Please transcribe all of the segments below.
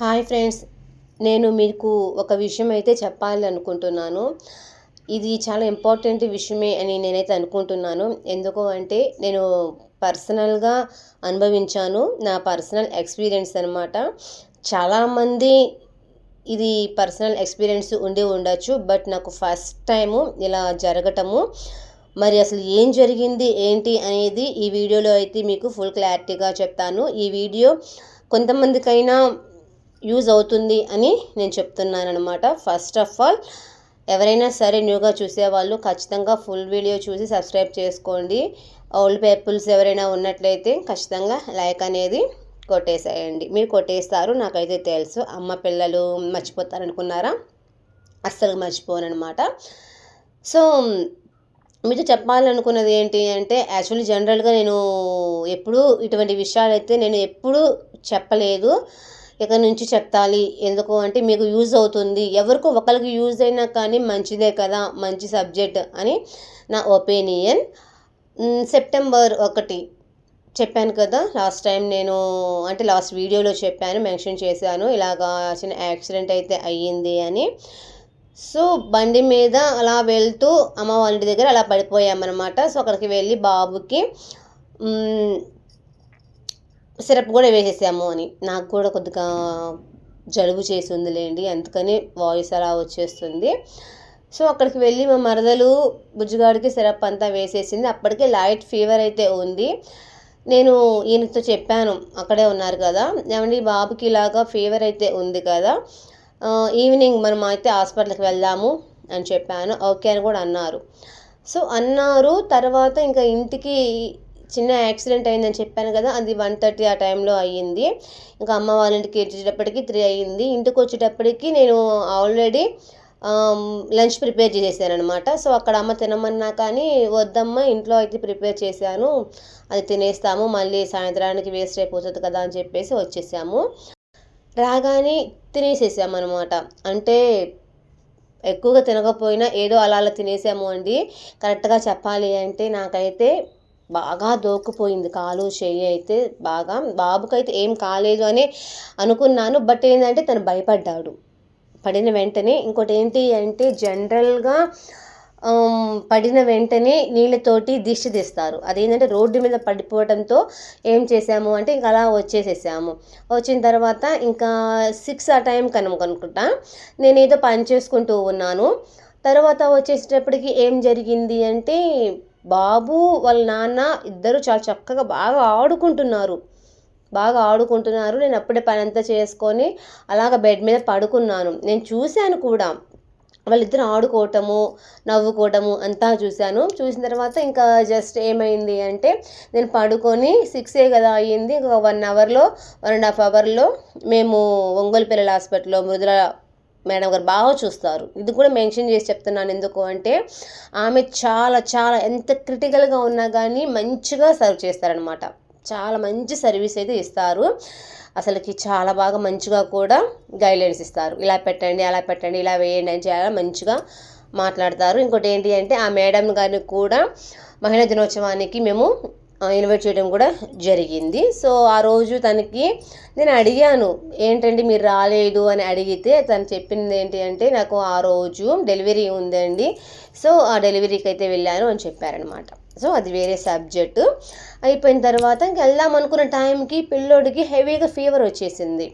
Hi friends నేను మీకు ఒక విషయం అయితే చెప్పాలి అనుకుంటున్నాను ఇది చాలా ఇంపార్టెంట్ విషయమే అని నేనైతే అనుకుంటున్నాను. ఎందుకు అంటే నేను పర్సనల్గా అనుభవించాను. నా పర్సనల్ ఎక్స్పీరియన్స్ అనమాట చాలామంది ఇది పర్సనల్ ఎక్స్పీరియన్స్ ఉండి ఉండొచ్చు బట్ నాకు ఫస్ట్ టైము ఇలా జరగటము మరి అసలు ఏం జరిగింది ఏంటి అనేది ఈ వీడియోలో అయితే మీకు ఫుల్ క్లారిటీగా చెప్తాను. ఈ వీడియో కొంతమందికైనా యూజ్ అవుతుంది అని నేను చెప్తున్నాను అనమాట ఫస్ట్ ఆఫ్ ఆల్ ఎవరైనా సరే న్యూగా చూసేవాళ్ళు ఖచ్చితంగా ఫుల్ వీడియో చూసి సబ్స్క్రైబ్ చేసుకోండి. ఓల్డ్ పీపుల్స్ ఎవరైనా ఉన్నట్లయితే ఖచ్చితంగా లైక్ అనేది కొట్టేసేయండి. మీరు కొట్టేస్తారు నాకైతే తెలుసు. అమ్మ పిల్లలు మర్చిపోతారు అనుకున్నారా అస్సలు మర్చిపోనమాట సో మీతో చెప్పాలనుకున్నది ఏంటి అంటే యాక్చువల్లీ జనరల్గా నేను ఎప్పుడూ ఇటువంటి విషయాలు అయితే నేను ఎప్పుడూ చెప్పలేదు. ఇక నుంచి చెప్తాలి? ఎందుకు? అంటే మీకు యూజ్ అవుతుంది. ఎవరికో ఒకరికి యూజ్ అయినా కానీ మంచిదే కదా మంచి సబ్జెక్ట్ అని నా ఒపీనియన్. సెప్టెంబర్ ఒకటి చెప్పాను కదా లాస్ట్ టైం నేను అంటే లాస్ట్ వీడియోలో చెప్పాను మెన్షన్ చేశాను ఇలాగా చిన్న యాక్సిడెంట్ అయితే అయ్యింది అని. సో బండి మీద అలా వెళ్తూ అమ్మ వాళ్ళ ఇంటి దగ్గర అలా పడిపోయామన్నమాట. సో అక్కడికి వెళ్ళి బాబుకి సిరప్ కూడా వేసేసాము అని. నాకు కూడా కొద్దిగా జలుబు చేసి ఉందిలేండి అందుకని వాయిస్ అలా వచ్చేస్తుంది. సో అక్కడికి వెళ్ళి మా మరదలు బుజ్జిగాడికి సిరప్ అంతా వేసేసింది. అప్పటికే లైట్ ఫీవర్ అయితే ఉంది. నేను ఈయనతో చెప్పాను అక్కడే ఉన్నారు కదా. ఏమండి బాబుకి ఇలాగా ఫీవర్ అయితే ఉంది కదా. ఈవినింగ్ మనం అయితే హాస్పిటల్కి వెళ్దాము అని చెప్పాను. ఓకే అని కూడా అన్నారు. సో అన్నారు. తర్వాత ఇంకా ఇంటికి చిన్న యాక్సిడెంట్ అయిందని చెప్పాను కదా అది వన్ థర్టీ ఆ టైంలో అయ్యింది. ఇంకా అమ్మ వాళ్ళ ఇంటికి వచ్చేటప్పటికి త్రీ అయ్యింది. ఇంటికి వచ్చేటప్పటికి నేను ఆల్రెడీ లంచ్ ప్రిపేర్ చేసేసాను అనమాట సో అక్కడ అమ్మ తినమన్నా కానీ వద్దమ్మ ఇంట్లో అయితే ప్రిపేర్ చేశాను. అది తినేస్తాము మళ్ళీ సాయంత్రానికి వేస్ట్ అయిపోతుంది కదా అని చెప్పేసి వచ్చేసాము. రాగానే తినేసేసాము అనమాట అంటే ఎక్కువగా తినకపోయినా ఏదో అలా అలా తినేసాము అండి. కరెక్ట్గా చెప్పాలి అంటే నాకైతే బాగా దోక్కుపోయింది కాలు చెయ్యి అయితే బాగా. బాబుకైతే ఏం కాలేదు అని అనుకున్నాను. బట్ ఏంటంటే తను భయపడ్డాడు. పడిన వెంటనే ఇంకోటి ఏంటి అంటే జనరల్గా పడిన వెంటనే నీళ్ళతోటి దిష్టి తీస్తారు. అదేంటంటే రోడ్డు మీద పడిపోవడంతో ఏం చేసాము అంటే ఇంకా అలా వచ్చేసేసాము. వచ్చిన తర్వాత ఇంకా సిక్స్ ఆ టైం కనుక్కుంటా నేను ఏదో పని చేసుకుంటూ ఉన్నాను. తర్వాత వచ్చేసేటప్పటికి ఏం జరిగింది అంటే బాబు వాళ్ళ నాన్న ఇద్దరు చాలా చక్కగా బాగా ఆడుకుంటున్నారు. బాగా ఆడుకుంటున్నారు. నేను అప్పుడే పని అంతా చేసుకొని అలాగ బెడ్ మీద పడుకున్నాను. నేను చూశాను కూడా. వాళ్ళిద్దరు ఆడుకోవటము నవ్వుకోవటము అంతా చూశాను. చూసిన తర్వాత ఇంకా జస్ట్ ఏమైంది అంటే నేను పడుకొని సిక్సే కదా అయ్యింది. ఇంకొక వన్ అవర్లో వన్ అండ్ హాఫ్ అవర్లో మేము ఒంగోలు పిల్లల హాస్పిటల్లో మృదుల మేడం గారు బాగా చూస్తారు. ఇది కూడా మెన్షన్ చేసి చెప్తున్నాను ఎందుకు అంటే ఆమె చాలా చాలా ఎంత క్రిటికల్గా ఉన్నా కానీ మంచిగా సర్వ్ చేస్తారనమాట చాలా మంచి సర్వీస్ అయితే ఇస్తారు. అసలుకి చాలా బాగా మంచిగా కూడా గైడ్లైన్స్ ఇస్తారు. ఇలా పెట్టండి అలా పెట్టండి ఇలా వేయండి అని చాలా మంచిగా మాట్లాడతారు. ఇంకోటి ఏంటి అంటే ఆ మేడం గారిని కూడా మహిళా దినోత్సవానికి మేము ఇన్వైట్ చేయడం కూడా జరిగింది. సో ఆ రోజు తనకి నేను అడిగాను ఏంటండి మీరు రాలేదు? అని అడిగితే తను చెప్పింది ఏంటి అంటే నాకు ఆ రోజు డెలివరీ ఉందండి. సో ఆ డెలివరీకి అయితే వెళ్ళాను అని చెప్పారనమాట సో అది వేరే సబ్జెక్టు. అయిపోయిన తర్వాత ఇంక వెళ్దాం అనుకున్న టైంకి పిల్లోడికి హెవీగా ఫీవర్ వచ్చేసింది.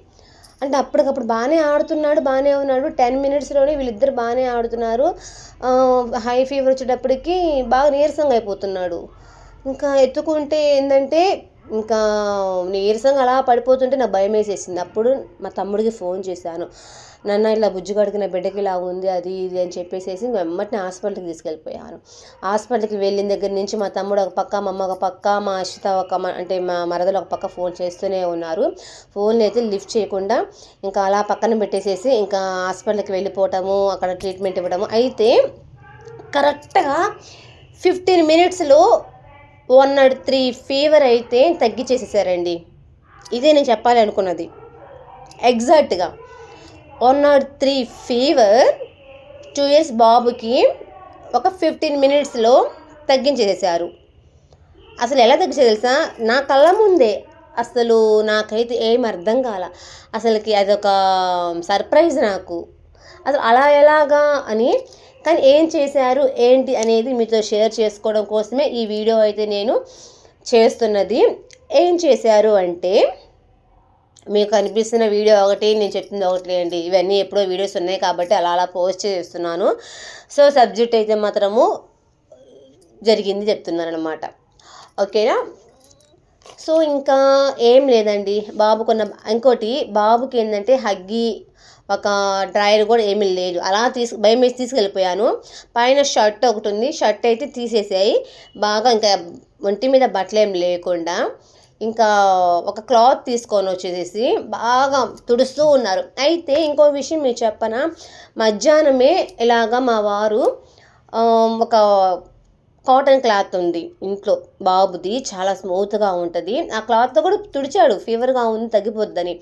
అంటే అప్పటికప్పుడు బాగానే ఆడుతున్నాడు బాగానే ఉన్నాడు. టెన్ మినిట్స్లోనే వీళ్ళిద్దరు బాగానే ఆడుతున్నారు. హై ఫీవర్ వచ్చేటప్పటికి బాగా నీరసంగా అయిపోతున్నాడు. ఇంకా ఎత్తుకుంటే ఏంటంటే ఇంకా నీరసంగా అలా పడిపోతుంటే నాకు భయం వేసేసింది. అప్పుడు మా తమ్ముడికి ఫోన్ చేశాను. నన్న ఇలా బుజ్జిగాడికి నా బిడ్డకి ఇలా ఉంది అది ఇది అని చెప్పేసి వెమ్మటిని హాస్పిటల్కి తీసుకెళ్ళిపోయాను. హాస్పిటల్కి వెళ్ళిన దగ్గర నుంచి మా తమ్ముడు ఒక పక్క మా అమ్మ ఒక పక్క మా అశ్విత ఒక అంటే మా మరదలు ఒక పక్క ఫోన్ చేస్తూనే ఉన్నారు. ఫోన్లు అయితే లిఫ్ట్ చేయకుండా ఇంకా అలా పక్కన పెట్టేసేసి ఇంకా హాస్పిటల్కి వెళ్ళిపోవటము అక్కడ ట్రీట్మెంట్ ఇవ్వడము అయితే కరెక్ట్గా ఫిఫ్టీన్ మినిట్స్లో వన్ నాట్ త్రీ ఫీవర్ అయితే తగ్గించేసేసారండి. ఇదే నేను చెప్పాలి అనుకున్నది ఎగ్జాక్ట్గా one nought three fever two years బాబుకి ఒక ఫిఫ్టీన్ మినిట్స్లో తగ్గించేసేసారు. అసలు ఎలా తగ్గించే తెలుసా? నా కళ్ళ ముందే అసలు నాకైతే ఏం అర్థం కాల. అసలుకి అదొక సర్ప్రైజ్ నాకు. అసలు అలా ఎలాగా అని కానీ ఏం చేశారు ఏంటి అనేది మీతో షేర్ చేసుకోవడం కోసమే ఈ వీడియో అయితే నేను చేస్తున్నది. ఏం చేశారు అంటే మీకు కనిపిస్తున్న వీడియో ఒకటి నేను చెప్తుంది ఒకటి అండి. ఇవన్నీ ఎప్పుడో వీడియోస్ ఉన్నాయి కాబట్టి అలా అలా పోస్ట్ చేస్తున్నాను. సో సబ్జెక్ట్ అయితే మాత్రము జరిగింది చెప్తున్నాను అనమాట ఓకేనా? సో ఇంకా ఏం లేదండి. బాబు కొన్న ఇంకోటి బాబుకి ఏంటంటే హగ్గి ఒక డ్రాయర్ కూడా ఏమీ లేదు. అలా తీసు భయం వేసి తీసుకెళ్ళిపోయాను. పైన షర్ట్ ఒకటి ఉంది. షర్ట్ అయితే తీసేసాయి. బాగా ఇంకా ఒంటి మీద బట్టలేం లేకుండా ఇంకా ఒక క్లాత్ తీసుకొని వచ్చేసేసి బాగా తుడుస్తూ ఉన్నారు. అయితే ఇంకో విషయం మీరు చెప్పన? మధ్యాహ్నమే ఇలాగా మా వారు ఒక కాటన్ క్లాత్ ఉంది ఇంట్లో. బాబుది చాలా స్మూత్గా ఉంటుంది. ఆ క్లాత్తో కూడా తుడిచాడు. ఫీవర్గా ఉంది తగ్గిపోద్దని.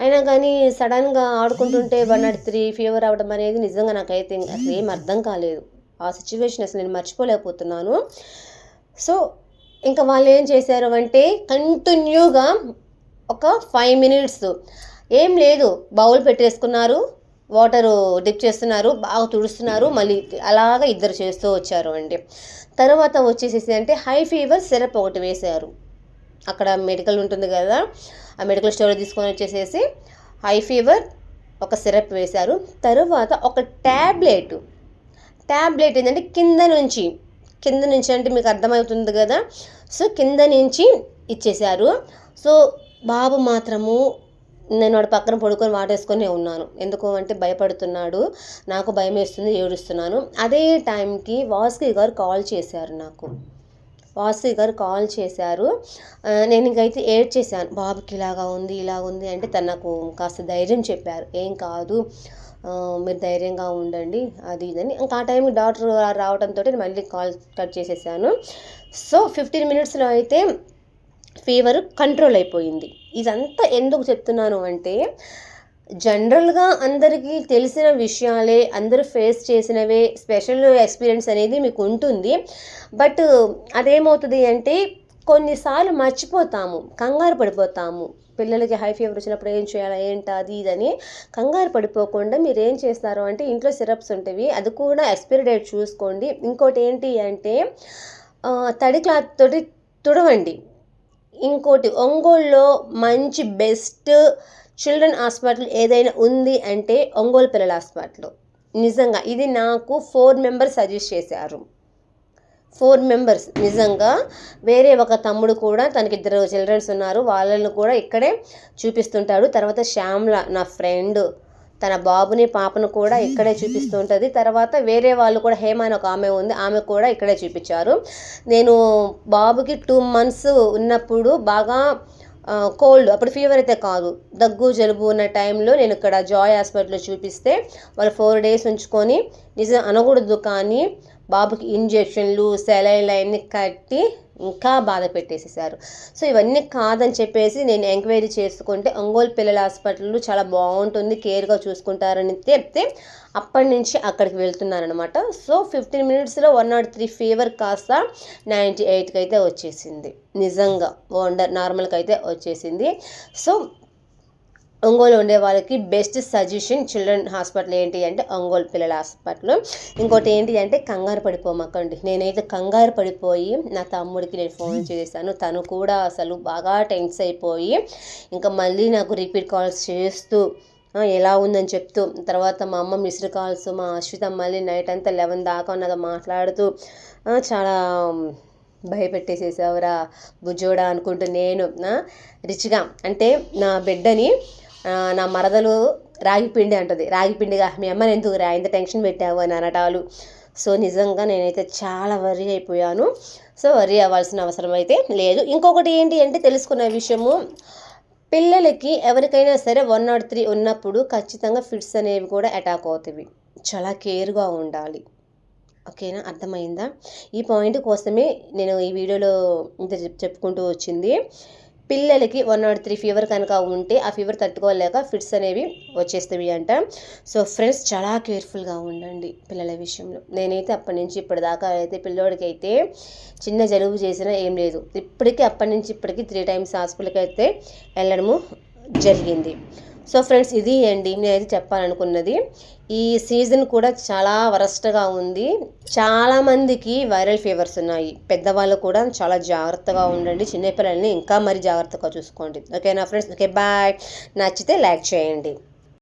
అయినా కానీ సడన్గా ఆడుకుంటుంటే వన్ నాట్ త్రీ ఫీవర్ అవ్వడం అనేది నిజంగా నాకైతే అసలు ఏం అర్థం కాలేదు. ఆ సిచ్యువేషన్ అసలు నేను మర్చిపోలేకపోతున్నాను. సో ఇంకా వాళ్ళు ఏం చేశారు అంటే కంటిన్యూగా ఒక ఫైవ్ మినిట్స్ ఏం లేదు బౌల్ పెట్టేసుకున్నారు. వాటరు డిప్ చేస్తున్నారు బాగా తుడుస్తున్నారు మళ్ళీ అలాగా ఇద్దరు చేస్తూ వచ్చారు అండి. తర్వాత వచ్చేసేసి అంటే హై ఫీవర్ సిరప్ ఒకటి వేశారు. అక్కడ మెడికల్ ఉంటుంది కదా ఆ మెడికల్ స్టోర్ తీసుకొని వచ్చేసేసి హై ఫీవర్ ఒక సిరప్ వేశారు. తర్వాత ఒక ట్యాబ్లెట్ ట్యాబ్లెట్ ఏంటంటే కింద నుంచి కింద నుంచి అంటే మీకు అర్థమవుతుంది కదా సో కింద నుంచి ఇచ్చేశారు. సో బాబు మాత్రము నేను వాడు పక్కన పడుకొని వాటేసుకొని ఉన్నాను. ఎందుకు అంటే భయపడుతున్నాడు. నాకు భయం వేస్తుంది ఏడుస్తున్నాను. అదే టైంకి వాసుకి గారు కాల్ చేశారు నాకు. వాసు గారు కాల్ చేశారు. నేను ఇంకైతే ఏడ్ చేశాను బాబుకి ఇలాగా ఉంది ఇలా ఉంది అంటే తను నాకు కాస్త ధైర్యం చెప్పారు. ఏం కాదు మీరు ధైర్యంగా ఉండండి అది ఇదని. ఇంకా ఆ టైంకి డాక్టర్ రావడంతో మళ్ళీ కాల్ కట్ చేసేసాను. సో ఫిఫ్టీన్ మినిట్స్లో అయితే ఫీవర్ కంట్రోల్ అయిపోయింది. ఇదంతా ఎందుకు చెప్తున్నాను అంటే జనరల్గా అందరికీ తెలిసిన విషయాలే అందరూ ఫేస్ చేసినవే స్పెషల్ ఎక్స్పీరియన్స్ అనేది మీకు ఉంటుంది. బట్ అదేమవుతుంది అంటే కొన్నిసార్లు మర్చిపోతాము కంగారు పడిపోతాము. పిల్లలకి హై ఫీవర్ వచ్చినప్పుడు ఏం చేయాలి ఏంటి అది ఇదని కంగారు పడిపోకుండా మీరు ఏం చేస్తారు అంటే ఇంట్లో సిరప్స్ ఉంటాయి అది కూడా ఎక్స్పైరీ డేట్ చూసుకోండి. ఇంకోటి ఏంటి అంటే తడి క్లాత్ తోటి తుడవండి. ఇంకోటి ఒంగోలులో మంచి బెస్ట్ చిల్డ్రన్ హాస్పిటల్ ఏదైనా ఉంది అంటే ఒంగోలు పిల్లల హాస్పిటల్. నిజంగా ఇది నాకు ఫోర్ మెంబర్స్ సజెస్ట్ చేశారు. Four members. నిజంగా వేరే ఒక తమ్ముడు కూడా తనకి ఇద్దరు చిల్డ్రన్స్ ఉన్నారు. వాళ్ళని కూడా ఇక్కడే చూపిస్తుంటాడు. తర్వాత శ్యామ్ల నా ఫ్రెండ్ తన బాబుని పాపను కూడా ఇక్కడే చూపిస్తూ ఉంటుంది. తర్వాత వేరే వాళ్ళు కూడా హేమ అని ఒక ఆమె ఉంది. ఆమె కూడా ఇక్కడే చూపించారు. నేను బాబుకి టూ మంత్స్ ఉన్నప్పుడు బాగా కోల్డ్ అప్పుడు ఫీవర్ అయితే కాదు. దగ్గు జలుబు ఉన్న టైంలో నేను ఇక్కడ జాయ్ హాస్పిటల్లో చూపిస్తే వాళ్ళు ఫోర్ డేస్ ఉంచుకొని నిజం అనకూడదు కానీ బాబుకి ఇంజెక్షన్లు సెలైన్లు అవన్నీ కట్టి ఇంకా బాధ పెట్టేసేసారు. సో ఇవన్నీ కాదని చెప్పేసి నేను ఎంక్వైరీ చేసుకుంటే ఒంగోలు పిల్లల హాస్పిటల్ చాలా బాగుంటుంది కేర్గా చూసుకుంటారని చెప్తే అప్పటి నుంచి అక్కడికి వెళ్తున్నారనమాట సో ఫిఫ్టీన్ మినిట్స్లో వన్ నాట్ త్రీ ఫీవర్ కాస్త నైంటీ ఎయిట్కి అయితే వచ్చేసింది. నిజంగా వండర్ నార్మల్కి అయితే వచ్చేసింది. సో ఒంగోలు ఉండే వాళ్ళకి బెస్ట్ సజెషన్ చిల్డ్రన్ హాస్పిటల్ ఏంటి అంటే ఒంగోలు పిల్లల హాస్పిటల్. ఇంకోటి ఏంటి అంటే కంగారు పడిపోమాకండి నేనైతే కంగారు పడిపోయి నా తమ్ముడికి నేను ఫోన్ చేశాను. తను కూడా అసలు బాగా టెన్స్ అయిపోయి ఇంకా మళ్ళీ నాకు రిపీట్ కాల్స్ చేస్తూ ఎలా ఉందని చెప్తూ తర్వాత మా అమ్మ మిస్డ్ కాల్స్ మా అశ్విత మళ్ళీ నైట్ అంతా లెవెన్ దాకా ఉన్నదో మాట్లాడుతూ చాలా భయపెట్టేసేసావురా బుజ్జోడా అనుకుంటూ నేను రిచ్గా అంటే నా బిడ్డని నా మరదలు రాగిపిండి అంటుంది. రాగిపిండిగా మీ అమ్మని ఎందుకు రా? ఇంత టెన్షన్ పెట్టావు అని అనటాలు. సో నిజంగా నేనైతే చాలా వరి అయిపోయాను. సో వరి అవ్వాల్సిన అవసరం అయితే లేదు. ఇంకొకటి ఏంటి అంటే తెలుసుకున్న విషయము. పిల్లలకి ఎవరికైనా సరే వన్ నాట్ త్రీ ఉన్నప్పుడు ఖచ్చితంగా ఫిట్స్ అనేవి కూడా అటాక్ అవుతాయి. చాలా కేర్గా ఉండాలి. ఓకేనా? అర్థమైందా? ఈ పాయింట్ కోసమే నేను ఈ వీడియోలో ఇంత చెప్పుకుంటూ వచ్చింది. పిల్లలకి వన్ నాట్ త్రీ ఫీవర్ కనుక ఉంటే ఆ ఫీవర్ తట్టుకోలేక ఫిట్స్ అనేవి వచ్చేస్తాయి అంట. సో ఫ్రెండ్స్ చాలా కేర్ఫుల్గా ఉండండి పిల్లల విషయంలో. నేనైతే అప్పటి నుంచి ఇప్పటిదాకా అయితే పిల్లోడికి అయితే చిన్న జలుబు చేసినా ఏం లేదు. ఇప్పటికీ అప్పటి నుంచి ఇప్పటికీ త్రీ టైమ్స్ హాస్పిటల్కి అయితే వెళ్ళడము జరిగింది. సో ఫ్రెండ్స్ ఇది అండి నేనైతే చెప్పాలనుకున్నది ఈ సీజన్ కూడా చాలా వరస్ట్గా ఉంది. చాలామందికి వైరల్ ఫీవర్స్ ఉన్నాయి. పెద్దవాళ్ళు కూడా చాలా జాగ్రత్తగా ఉండండి. చిన్నపిల్లల్ని ఇంకా మరి జాగ్రత్తగా చూసుకోండి. ఓకేనా ఫ్రెండ్స్? Okay bye. నచ్చితే లైక్ చేయండి.